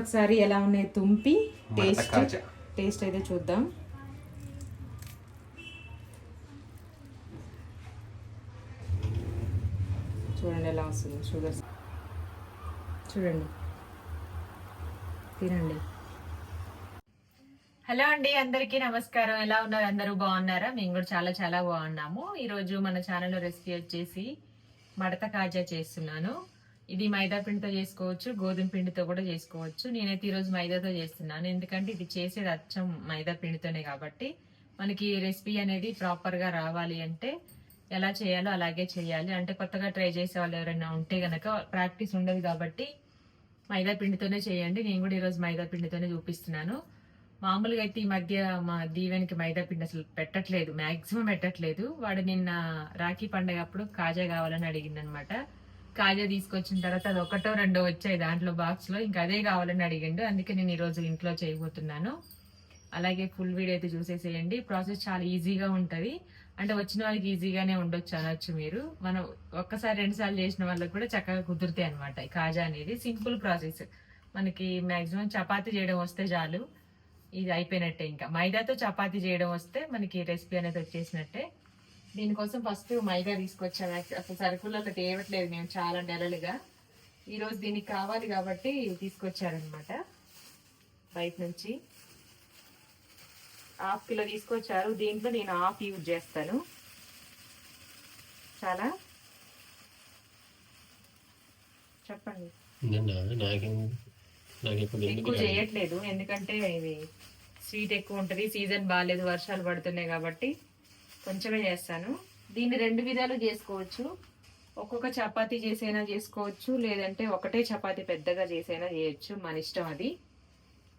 ఒకసారి ఎలా ఉన్నాయి తుంపి? టేస్ట్. టేస్ట్ అయితే చూద్దాం. చూడండి ఎలా వస్తుంది. షుగర్ చూడండి. తినండి. హలో అండి అందరికీ నమస్కారం. ఎలా ఉన్నారు? అందరూ బాగున్నారా? మేము కూడా చాలా చాలా బాగున్నాము. ఈ రోజు మన ఛానల్లో రెసిపీ వచ్చేసి మడత కాజా చేస్తున్నాను. ఇది మైదా పిండితో చేసుకోవచ్చు గోధుమ పిండితో కూడా చేసుకోవచ్చు. నేనైతే ఈరోజు మైదాతో చేస్తున్నాను. ఎందుకంటే ఇది చేసేది అచ్చం మైదా పిండితోనే కాబట్టి మనకి రెసిపీ అనేది ప్రాపర్గా రావాలి అంటే ఎలా చేయాలో అలాగే చేయాలి. అంటే కొత్తగా ట్రై చేసే వాళ్ళు ఎవరైనా ఉంటే గనక ప్రాక్టీస్ ఉండదు కాబట్టి మైదా పిండితోనే చేయండి. నేను కూడా ఈరోజు మైదా పిండితోనే చూపిస్తున్నాను. మామూలుగా అయితే ఈ మధ్య మా దీవెనికి మైదా పిండి అసలు పెట్టట్లేదు మ్యాక్సిమం పెట్టట్లేదు. వాడు నిన్న రాఖీ పండగ అప్పుడు కాజా కావాలని అడిగింది అనమాట కాజా తీసుకొచ్చిన తర్వాత అది ఒకటో రెండో వచ్చాయి దాంట్లో బాక్స్లో. ఇంకా అదే కావాలని అడిగిండు. అందుకే నేను ఈరోజు ఇంట్లో చేయబోతున్నాను. అలాగే ఫుల్ వీడియో అయితే చూసేసేయండి. ప్రాసెస్ చాలా ఈజీగా ఉంటుంది. అంటే వచ్చిన వాళ్ళకి ఈజీగానే ఉండొచ్చు అనొచ్చు మీరు. మనం ఒక్కసారి రెండుసార్లు చేసిన వాళ్ళకి కూడా చక్కగా కుదురుతాయి అనమాట ఈ కాజా అనేది. Simple process. మనకి మ్యాక్సిమం చపాతీ చేయడం వస్తే చాలు. ఇది అయిపోయినట్టే ఇంకా. మైదాతో చపాతీ చేయడం వస్తే మనకి రెసిపీ అనేది వచ్చేసినట్టే. దీనికోసం ఫస్ట్ మైదా తీసుకొచ్చాను. అసలు సరుకులలో తేవట్లేదు మేము చాలా నెలలుగా. ఈరోజు దీనికి కావాలి కాబట్టి తీసుకొచ్చారనమాట బయట నుంచి హాఫ్ కిలో తీసుకొచ్చారు. దీంట్లో నేను హాఫ్ యూజ్ చేస్తాను. చాలా? చెప్పండి. ఎక్కువ చేయట్లేదు. ఎందుకంటే ఇది స్వీట్ ఎక్కువ ఉంటుంది. సీజన్ బాగాలేదు వర్షాలు పడుతున్నాయి కాబట్టి. కొంచెమే చేస్తాను. దీన్ని రెండు విధాలు చేసుకోవచ్చు. ఒక్కొక్క చపాతీ చేసైనా చేసుకోవచ్చు లేదంటే ఒకటే చపాతీ పెద్దగా చేసైనా చేయొచ్చు. మన ఇష్టం అది.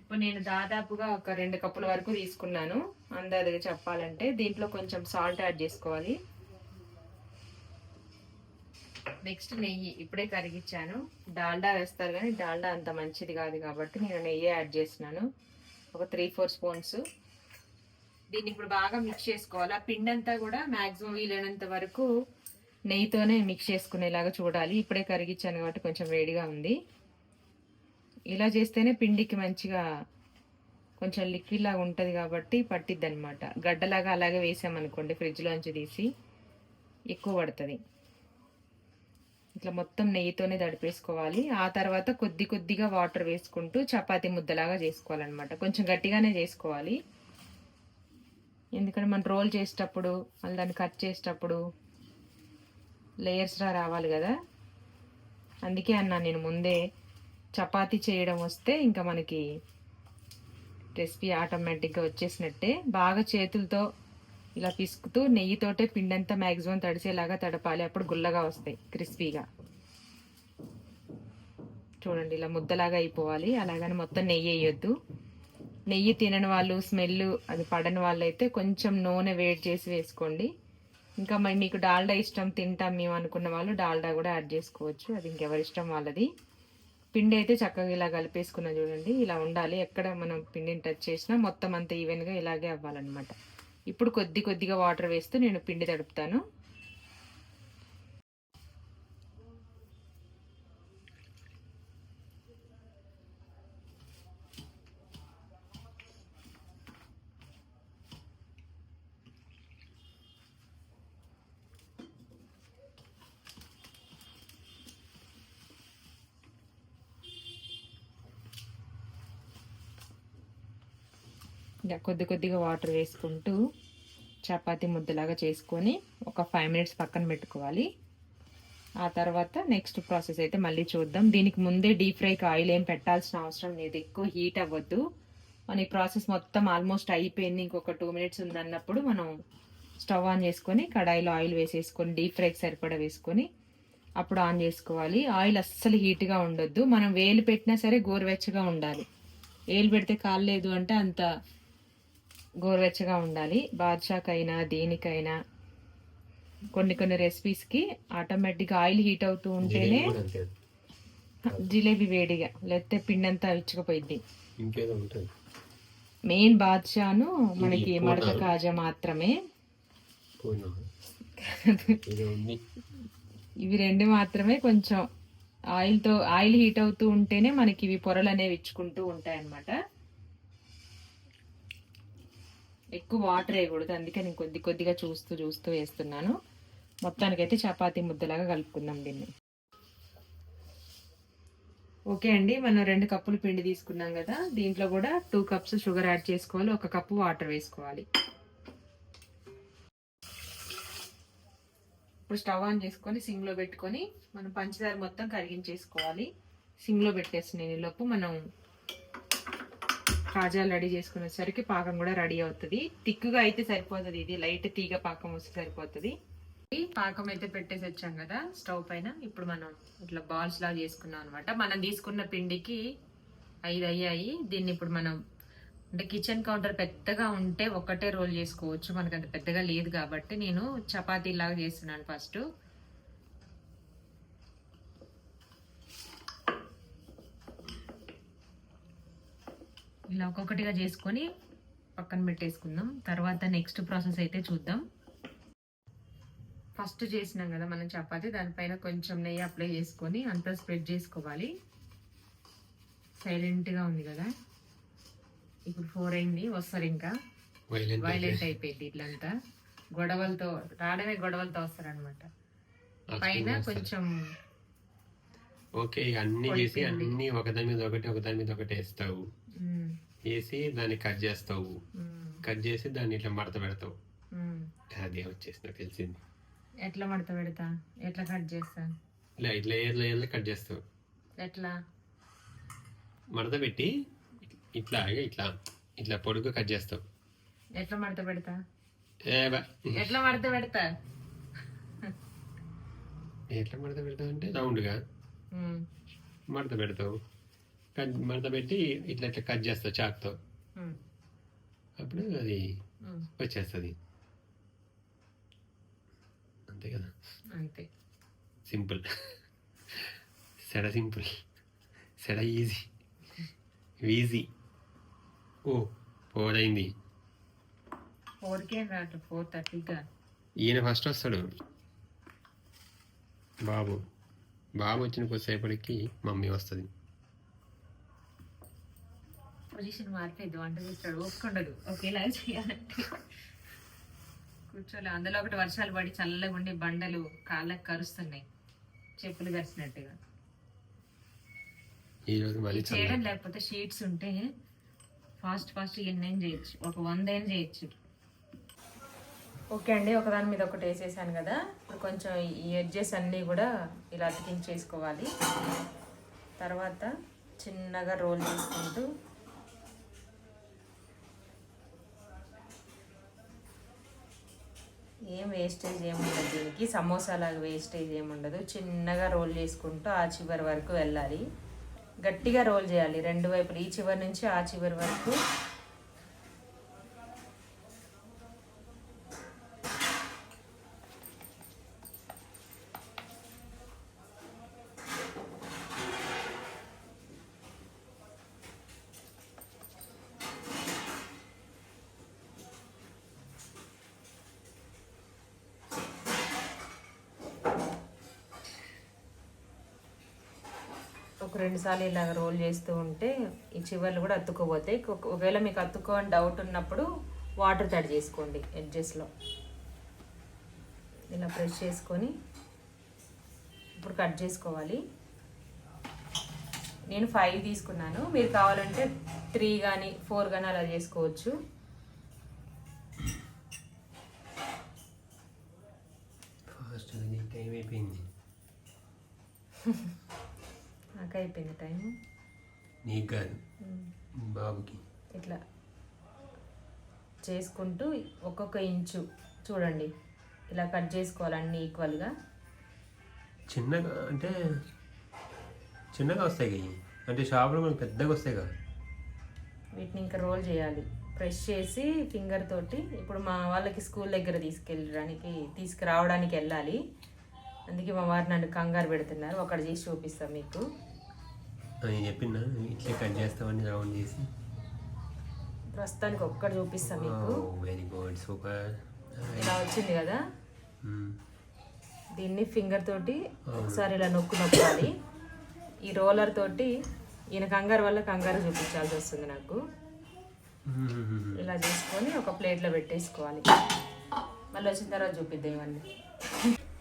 ఇప్పుడు నేను దాదాపుగా ఒక రెండు కప్పుల వరకు తీసుకున్నాను. అందాదిగా చెప్పాలంటే దీంట్లో కొంచెం సాల్ట్ యాడ్ చేసుకోవాలి. నెక్స్ట్ నెయ్యి. ఇప్పుడే కరిగించాను. డాల్డా వేస్తారు కానీ డాల్డా అంత మంచిది కాదు కాబట్టి నేను నెయ్యి యాడ్ చేసినాను ఒక త్రీ ఫోర్ స్పూన్స్. దీన్ని ఇప్పుడు బాగా మిక్స్ చేసుకోవాలి. ఆ పిండి అంతా కూడా మ్యాక్సిమం వీలైనంత వరకు నెయ్యితోనే మిక్స్ చేసుకునేలాగా చూడాలి. ఇప్పుడే కరిగించాను కాబట్టి కొంచెం వేడిగా ఉంది. ఇలా చేస్తేనే పిండికి మంచిగా కొంచెం లిక్విడ్ లాగా ఉంటుంది కాబట్టి పట్టిద్ది అనమాట గడ్డలాగా అలాగే వేసామనుకోండి ఫ్రిడ్జ్లోంచి తీసి ఎక్కువ పడుతుంది. ఇట్లా మొత్తం నెయ్యితోనే దడిపేసుకోవాలి ఆ తర్వాత కొద్ది కొద్దిగా వాటర్ వేసుకుంటూ చపాతీ ముద్దలాగా చేసుకోవాలన్నమాట. కొంచెం గట్టిగానే చేసుకోవాలి. ఎందుకంటే మనం రోల్ చేసేటప్పుడు మళ్ళీ దాన్ని కట్ చేసేటప్పుడు లేయర్స్లా రావాలి కదా. అందుకే అన్నా నేను ముందే చపాతీ చేయడం వస్తే ఇంకా మనకి రెసిపీ ఆటోమేటిక్గా వచ్చేసినట్టే. బాగా చేతులతో ఇలా పిసుకుతూ నెయ్యితోటే పిండంతా మ్యాక్సిమం తడిసేలాగా తడపాలి. అప్పుడు గుల్లగా వస్తాయి క్రిస్పీగా. చూడండి ఇలా ముద్దలాగా అయిపోవాలి. అలాగని మొత్తం నెయ్యి వేయొద్దు. నెయ్యి తినని వాళ్ళు స్మెల్ అది పడని వాళ్ళు అయితే కొంచెం నూనె వేడి చేసి వేసుకోండి. ఇంకా మరి మీకు డాల్డా ఇష్టం తింటాం మేము అనుకున్న వాళ్ళు డాల్డా కూడా యాడ్ చేసుకోవచ్చు. అది ఇంకెవరి ఇష్టం వాళ్ళది. పిండి అయితే చక్కగా ఇలా కలిపేసుకున్నా చూడండి. ఇలా ఉండాలి. ఎక్కడ మనం పిండిని టచ్ చేసినా మొత్తం అంతా ఈవెన్గా ఇలాగే అవ్వాలన్నమాట. ఇప్పుడు కొద్ది కొద్దిగా వాటర్ వేస్తూ నేను పిండి తడుపుతాను. ఇలా కొద్ది కొద్దిగా వాటర్ వేసుకుంటూ చపాతి ముద్దలాగా చేసుకొని ఒక ఫైవ్ మినిట్స్ పక్కన పెట్టుకోవాలి. ఆ తర్వాత నెక్స్ట్ ప్రాసెస్ అయితే మళ్ళీ చూద్దాం. దీనికి ముందే డీప్ ఫ్రైకి ఆయిల్ ఏం పెట్టాల్సిన అవసరం లేదు. ఎక్కువ హీట్ అవ్వద్దు. మన ఈ ప్రాసెస్ మొత్తం ఆల్మోస్ట్ అయిపోయింది. ఇంకొక టూ మినిట్స్ ఉందన్నప్పుడు మనం స్టవ్ ఆన్ చేసుకొని కడాయిలో ఆయిల్ వేసేసుకొని డీప్ ఫ్రైకి సరిపడా వేసుకొని అప్పుడు ఆన్ చేసుకోవాలి. ఆయిల్ అస్సలు హీట్గా ఉండొద్దు. మనం వేలు పెట్టినా సరే గోరువెచ్చగా ఉండాలి. వేలు పెడితే కాలేదు అంటే అంత గోరువెచ్చగా ఉండాలి. బాద్షాకైనా దేనికైనా కొన్ని కొన్ని రెసిపీస్కి ఆటోమేటిక్గా ఆయిల్ హీట్ అవుతూ ఉంటేనే జిలేబీ వేడిగా లేకపోతే పిండి అంతా ఇచ్చుకుపోయింది మెయిన్ బాద్షాను మనకి మడత. కాజా మాత్రమే. ఇవి రెండు మాత్రమే కొంచెం ఆయిల్తో ఆయిల్ హీట్ అవుతూ ఉంటేనే మనకి ఇవి పొరలు అనేవి ఇచ్చుకుంటూ ఉంటాయి అన్నమాట ఎక్కువ వాటర్ వేయకూడదు. అందుకే నేను కొద్ది కొద్దిగా చూస్తూ చూస్తూ వేస్తున్నాను. మొత్తానికైతే చపాతీ ముద్దలాగా కలుపుకుందాం దీన్ని. ఓకే అండి మనం రెండు కప్పులు పిండి తీసుకున్నాం కదా. దీంట్లో కూడా టూ కప్స్ షుగర్ యాడ్ చేసుకోవాలి ఒక కప్పు వాటర్ వేసుకోవాలి. ఇప్పుడు స్టవ్ ఆన్ చేసుకొని సిమ్లో పెట్టుకొని మనం పంచదార మొత్తం కరిగించేసుకోవాలి. సిమ్లో పెట్టేస్తున్నాయి లోపు మనం కాజాలు రెడీ చేసుకునేసరికి పాకం కూడా రెడీ అవుతుంది. తిక్కుగా అయితే సరిపోతుంది ఇది. లైట్ తీగ పాకం వస్తే సరిపోతుంది. పాకం అయితే పెట్టేసి వచ్చాం కదా స్టవ్ పైన. ఇప్పుడు మనం ఇట్లా బాల్స్ లాగా చేసుకున్నాం అనమాట మనం తీసుకున్న పిండికి ఐదు అయ్యాయి. దీన్ని ఇప్పుడు మనం అంటే కిచెన్ కౌంటర్ పెద్దగా ఉంటే ఒక్కటే రోల్ చేసుకోవచ్చు. మనకు అంత పెద్దగా లేదు కాబట్టి నేను చపాతీ లాగా చేస్తున్నాను ఫస్ట్. ఇలా ఒక్కొక్కటిగా చేసుకొని పక్కన పెట్టేసుకుందాం. తర్వాత నెక్స్ట్ ప్రాసెస్ అయితే చూద్దాం. ఫస్ట్ చేసినాం కదా మనం చపాతి దానిపైన కొంచెం నెయ్యి అప్లై చేసుకొని అంతా స్ప్రెడ్ చేసుకోవాలి. సైలెంట్గా ఉంది కదా. ఇప్పుడు ఫోర్ అయింది వస్తారు ఇంకా. వైలెంట్ అయిపోయింది. ఇట్లంతా. గొడవలతో రావడమే గొడవలతో వస్తారనమాట పైన కొంచెం ఓకే అన్ని చేసి అన్ని ఒకదాని మీద ఒకటి ఒకదాని మీద ఒకటి వేస్తావు. వేసి దాన్ని కట్ చేస్తావు. కట్ చేసి దాన్ని ఇట్లా మడత పెడతావు. అదే వచ్చేసి నాకు తెలిసింది. ఎట్లా మడత పెడతా? ఎట్లా కట్ చేస్తా? ఇలా ఇట్లా ఏర్లు కట్ చేస్తావు. ఎట్లా? మడత పెట్టి ఇట్లా ఇట్లా ఇట్లా పొడుగు కట్ చేస్తావు. ఎట్లా మడత పెడతా. ఎట్లా మడత పెడతా? ఎట్లా మడత పెడతావు అంటే రౌండ్గా. మడత పెడతావు. కట్ మడత పెట్టి ఇట్లా ఇట్లా కట్ చేస్తావు చాక్తో. అప్పుడు అది. వచ్చేస్తుంది. అంతే కదా? అంతే. సింపుల్. సెడ సింపుల్. సెడ ఈజీ. ఈజీ. ఓ ఫోర్ అయింది ఫోర్కే రాటు ఫోర్ థర్టీగా ఈయన ఫస్ట్ వస్తాడు. బాబు. బాబు వచ్చిన కొద్దిసేపటికి మమ్మీ వస్తుంది. పొజిషన్ మారిపోయింది వంట చేస్తాడు ఒప్పుకుండదు ఒకేలా చేయాలంటే కూర్చోలే. అందులో ఒకటి వర్షాలు పడి చల్లగా ఉండి బండలు కాళ్ళకి కరుస్తున్నాయి. చెప్పులు కరిచినట్టుగా చేయడం లేకపోతే షీట్స్ ఉంటే ఫాస్ట్ ఫాస్ట్ ఎన్నైనా చేయొచ్చు. ఒక వంద అయినా చేయొచ్చు. ఓకే అండి ఒకదాని మీద ఒకటి వేసేసాను కదా. ఇప్పుడు కొంచెం ఈ ఎడ్జెస్ అన్నీ కూడా ఇలా అతికించేసుకోవాలి. తర్వాత చిన్నగా రోల్ చేసుకుంటూ ఏం వేస్టేజ్ ఏముండదు దీనికి. సమోసాలాగా వేస్టేజ్ ఏముండదు చిన్నగా రోల్ చేసుకుంటూ ఆ చివరి వరకు వెళ్ళాలి. గట్టిగా రోల్ చేయాలి. రెండు వైపులు ఈ చివరి నుంచి ఆ చివరి వరకు ఒక రెండు సార్లు ఇలాగ రోల్ చేస్తూ ఉంటే ఈ చివర్లు కూడా అతుక్కోపోతాయి ఒక- ఒకవేళ మీకు అతుక్కో అని డౌట్ ఉన్నప్పుడు వాటర్ తడి చేసుకోండి ఎడ్జెస్లో ఇలా ప్రెస్ చేసుకొని ఇప్పుడు కట్ చేసుకోవాలి. నేను ఫైవ్ తీసుకున్నాను. మీరు కావాలంటే త్రీ కానీ ఫోర్ కానీ అలా చేసుకోవచ్చు. ఫాస్ట్ టైం అయిపోయింది. నాకు అయిపోయింది టైం నీకు కాదు బాబుకి. ఇట్లా చేసుకుంటూ ఒక్కొక్క ఇంచు చూడండి. ఇలా కట్ చేసుకోవాలి అన్ని ఈక్వల్గా. చిన్నగా అంటే చిన్నగా వస్తాయి. అంటే షాప్లో మనకు పెద్దగా వస్తాయి కదా. వీటిని ఇంకా రోల్ చేయాలి. ప్రెస్ చేసి ఫింగర్ తోటి ఇప్పుడు మా వాళ్ళకి స్కూల్ దగ్గర తీసుకెళ్ళడానికి తీసుకురావడానికి వెళ్ళాలి. అందుకే మా వారు నన్ను కంగారు పెడుతున్నారు. ఒకటి చేసి చూపిస్తాం మీకు. నేను చెప్పిన ఇట్లా కట్ చేస్తామని రౌండ్ చేసి. ప్రస్తుతానికి ఒక్కటి చూపిస్తాం మీకు. వెరీ గుడ్ సూపర్ ఇలా వచ్చింది కదా? దీన్ని ఫింగర్ తోటి ఒకసారి ఇలా నొక్కు నొక్కాలి. ఈ రోలర్ తోటి ఈయన కంగారు వల్ల కంగారు చూపించాల్సి వస్తుంది నాకు. ఇలా చేసుకొని ఒక ప్లేట్లో పెట్టేసుకోవాలి. మళ్ళీ వచ్చిన తర్వాత చూపిద్దాం ఇవన్నీ.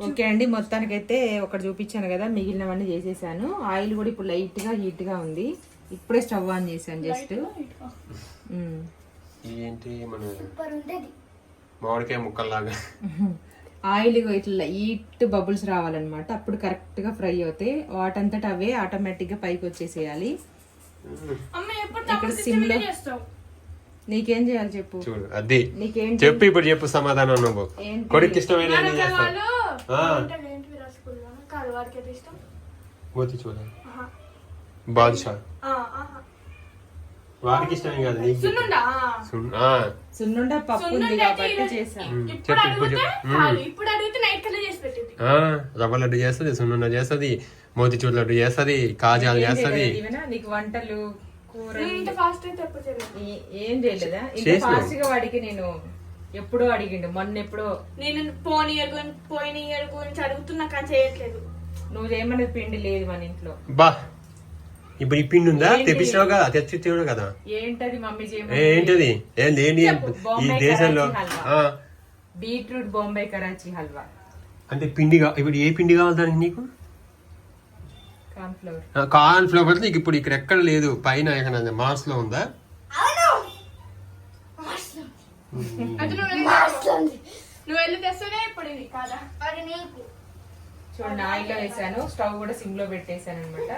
ఓకే అండి మొత్తానికైతే ఒకటి చూపించాను కదా మిగిలినవన్నీ చేసేసాను. ఆయిల్ కూడా ఇప్పుడు లైట్గా హీట్గా ఉంది. ఇప్పుడే స్టవ్ ఆన్ చేశాను జస్ట్. ఏంటి మన మామిడికాయ ముక్కల్లాగా? ఆయిల్ ఇట్లా హీట్ బబుల్స్ రావాలన్నమాట. అప్పుడు కరెక్ట్గా ఫ్రై అవుతాయి. వాటంతట అవే ఆటోమేటిక్గా పైకి వచ్చేసేయాలి. ఇక్కడ సిమ్లో నీకేం చేయాలి చెప్పు? చూడు అది నీకేంటి? చెప్పు ఇప్పుడు చెప్పు సమాధానం నువ్వు? కొడుకు ఇష్టమైన మోతి చూడ బాదుషా. వాడికి ఇష్టమే కాదు నీకు చెప్పు. సున్నుండా? పప్పు ఉంది కాబట్టి చేశాను. ఉమ్, ఇప్పుడు చెప్పు ఇప్పుడు అడిగితే చెప్పు. చాలు. ఇప్పుడు అడిగితే నైట్ కల్లా చేసి పెట్టింది. ఆ, రవ్వ లడ్డు చేస్తుంది సున్నుండ చేస్తుంది మోతిచూర్ లడ్డు చేస్తుంది కాజాలు చేస్తుంది. ఏమైనా నీకు వంటలు కూర ఇంత ఫాస్ట్ అయితే ఏ- చేయలేదా? ఇంత. ఫాస్ట్గా వాడికి నేను ఎప్పుడో అడిగిండు మొన్న ఎప్పుడో నేను పోనీ ఇయర్ గురించి పోయిన ఇయర్ గురించి అడుగుతున్నా కానీ చేయట్లేదు. నువ్వు చేయమనేది పిండి లేదు మన ఇంట్లో. బా ఇప్పుడు ఈ పిండి ఉందా? ఏంటి? తెప్పించినావు కదా తెచ్చి చూడు కదా. ఏంటది మమ్మీ చేయమని ఏంటిది? ఏంది ఏంటి చెప్పు, ఈ దేశంలో. ఆ, బీట్రూట్ బొంబాయి కరాచీ హల్వా. అంటే పిండి కా- ఇప్పుడు ఏ పిండి కావాలి దానికి నీకు? కార్న్ ఫ్లోర్ కార్న్ ఫ్లవర్ నీకు ఇప్పుడు ఇక్కడ ఎక్కడ లేదు పైన ఎక్కడ మార్స్లో ఉందా అంటే నువ్వు వెళ్ళి నువ్వు వెళ్ళి తెస్తేనే ఇప్పుడు ఇది కాదా అది నీకు చూడండి ఆయిల్లో వేసాను స్టవ్ కూడా సిమ్లో పెట్టేశాను అనమాట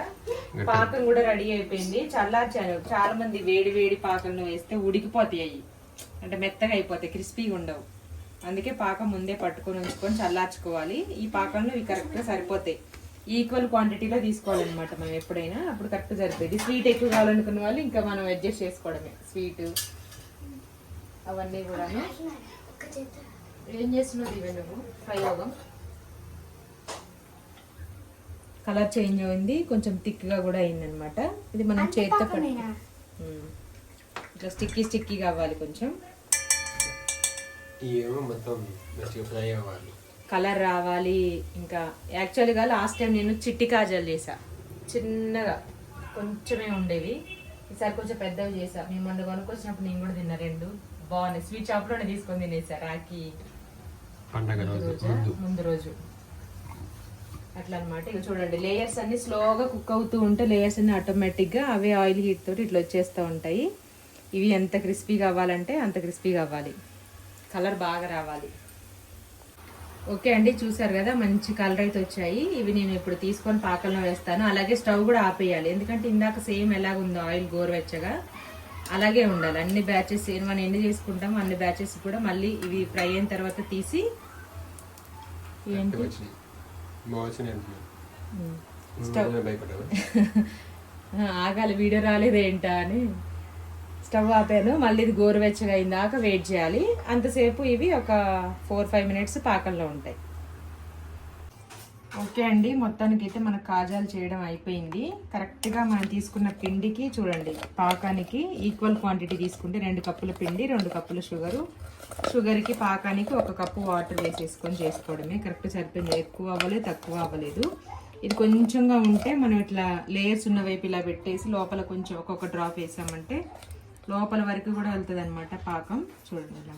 పాకం కూడా రెడీ అయిపోయింది. చల్లార్చాను చాలా మంది వేడి వేడి పాకంలో వేస్తే ఉడికిపోతాయి అవి అంటే మెత్తగా అయిపోతాయి క్రిస్పీగా ఉండవు. అందుకే పాకం ముందే పట్టుకొని ఉంచుకొని చల్లార్చుకోవాలి. ఈ పాకంలో ఇవి కరెక్ట్గా సరిపోతాయి. ఈక్వల్ క్వాంటిటీలో తీసుకోవాలన్నమాట మనం ఎప్పుడైనా. అప్పుడు కరెక్ట్ సరిపోయింది. స్వీట్ ఎక్కువ కావాలనుకున్న వాళ్ళు ఇంకా మనం అడ్జస్ట్ చేసుకోవడమే. స్వీట్ అవన్నీ కూడాను. ఏం చేస్తున్నావు దివ్య నువ్వు? అవ్వం కలర్ చేంజ్ అయింది కొంచెం థిక్గా కూడా అయింది అనమాట ఇది మనం చేతితో పట్టు ఉమ్. ఇట్లా స్టిక్కీ స్టిక్కీగా అవ్వాలి కొంచెం. కలర్ రావాలి ఇంకా యాక్చువల్గా లాస్ట్ టైం నేను చిట్టి కాజాలు చేసా చిన్నగా కొంచెమే ఉండేవి. ఈసారి కొంచెం పెద్దవి చేసా మేము మొన్న కొనుక్కొచ్చినప్పుడు నేను కూడా తిన్నా రెండు. బాగున్నాయి. స్వీట్ షాప్లోనే తీసుకొని తినేసా రాఖీ. పండగ రోజు? ముందు రోజు? అట్లా అనమాట ఇక చూడండి లేయర్స్ అన్ని స్లోగా కుక్ అవుతూ ఉంటే లేయర్స్ అన్ని ఆటోమేటిక్గా అవే ఆయిల్ హీట్ తోటి ఇట్లా వచ్చేస్తూ ఉంటాయి. ఇవి ఎంత క్రిస్పీగా అవ్వాలంటే అంత క్రిస్పీగా అవ్వాలి కలర్ బాగా రావాలి. ఓకే అండి చూసారు కదా మంచి కలర్ అయితే వచ్చాయి. ఇవి నేను ఇప్పుడు తీసుకొని పాకంలో వేస్తాను. అలాగే స్టవ్ కూడా ఆపేయాలి. ఎందుకంటే ఇందాక సేమ్ ఎలాగుందో ఆయిల్ గోరువెచ్చగా. అలాగే ఉండాలి. అన్ని బ్యాచెస్ మనం ఎన్ని చేసుకుంటామో అన్ని బ్యాచెస్ కూడా మళ్ళీ ఇవి ఫ్రై అయిన తర్వాత తీసి ఏంటి? ఆగాలి వీడియో రాలేదేంటా అని స్టవ్ ఆపాను. మళ్ళీ ఇది గోరువెచ్చగా అయిందాక వెయిట్ చేయాలి. అంతసేపు ఇవి ఒక ఫోర్ ఫైవ్ మినిట్స్ పాకంలో ఉంటాయి. ఓకే అండి మొత్తానికి అయితే మన కాజాలు చేయడం అయిపోయింది. కరెక్ట్గా మనం తీసుకున్న పిండికి చూడండి పాకానికి ఈక్వల్ క్వాంటిటీ తీసుకుంటే రెండు కప్పుల పిండి రెండు కప్పుల షుగరు. షుగర్కి పాకానికి ఒక కప్పు వాటర్ వేసేసుకొని చేసుకోవడమే. కరెక్ట్ సరిపోయింది. ఎక్కువ అవ్వలేదు తక్కువ అవ్వలేదు. ఇది కొంచెంగా ఉంటే మనం ఇట్లా లేయర్స్ ఉన్న వైపు ఇలా పెట్టేసి లోపల కొంచెం ఒక్కొక్క డ్రాప్ వేసామంటే లోపల వరకు కూడా వెళ్తుంది అనమాట పాకం. చూడండి ఇలా.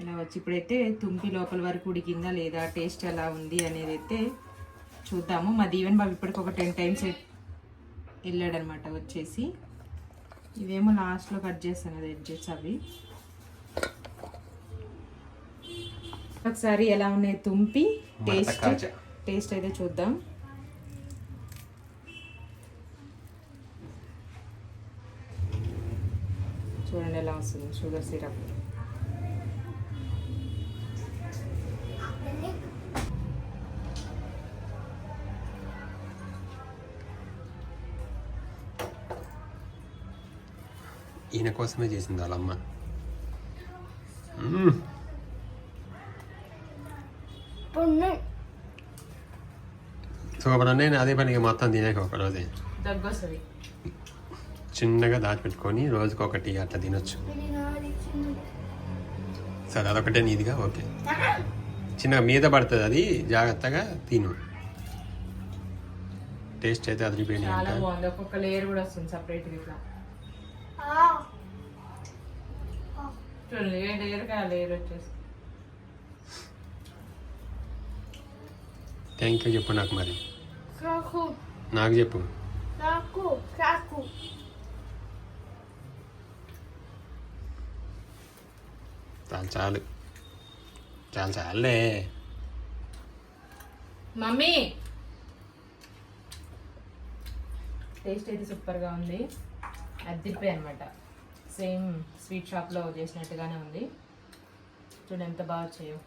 ఇలా వచ్చి ఇప్పుడైతే తుంపి లోపల వరకు ఉడికిందా లేదా టేస్ట్ ఎలా ఉంది అనేది అయితే చూద్దాము. మా దీవెన్ బాబు ఇప్పటికి ఒక టెన్ టైమ్స్ వెళ్ళాడనమాట వచ్చేసి. ఇవేమో లాస్ట్లో కట్ చేస్తాను అది ఎడ్జెస్ అవి. ఒకసారి ఎలా ఉన్నాయి తుంపి? టేస్ట్. టేస్ట్ అయితే చూద్దాం. చూడండి ఎలా వస్తుంది షుగర్ సిరప్. ఈయన కోసమే చేసింది వాళ్ళమ్మ మ్మ్. సూపర్ నేను అదే పనికి మొత్తం తినేక ఒక రోజే చిన్నగా దాచిపెట్టుకొని రోజుకి ఒకటి అట్లా తినొచ్చు సరే అదొకటే నీదిగా ఓకే చిన్నగా మీద పడుతుంది అది జాగ్రత్తగా తిను టేస్ట్ అయితే అదిరిపోయినాయి ఒక్కొక్క లేయర్ కూడా వస్తుంది సపరేట్ ఇట్లా చూడండి ఏ లేయర్కి ఆ లేయర్ వచ్చేసి. థ్యాంక్ యూ చెప్పు నాకు మరి. కాకు. నాకు చెప్పు. కాకు కాకు. చాలు చాలు. చాలు చాలులే. మమ్మీ. టేస్ట్ అయితే సూపర్గా ఉంది. అద్దిపోయి అనమాట సేమ్ స్వీట్ షాప్లో చేసినట్టుగానే ఉంది. చూడండి ఎంత బాగా చేయవు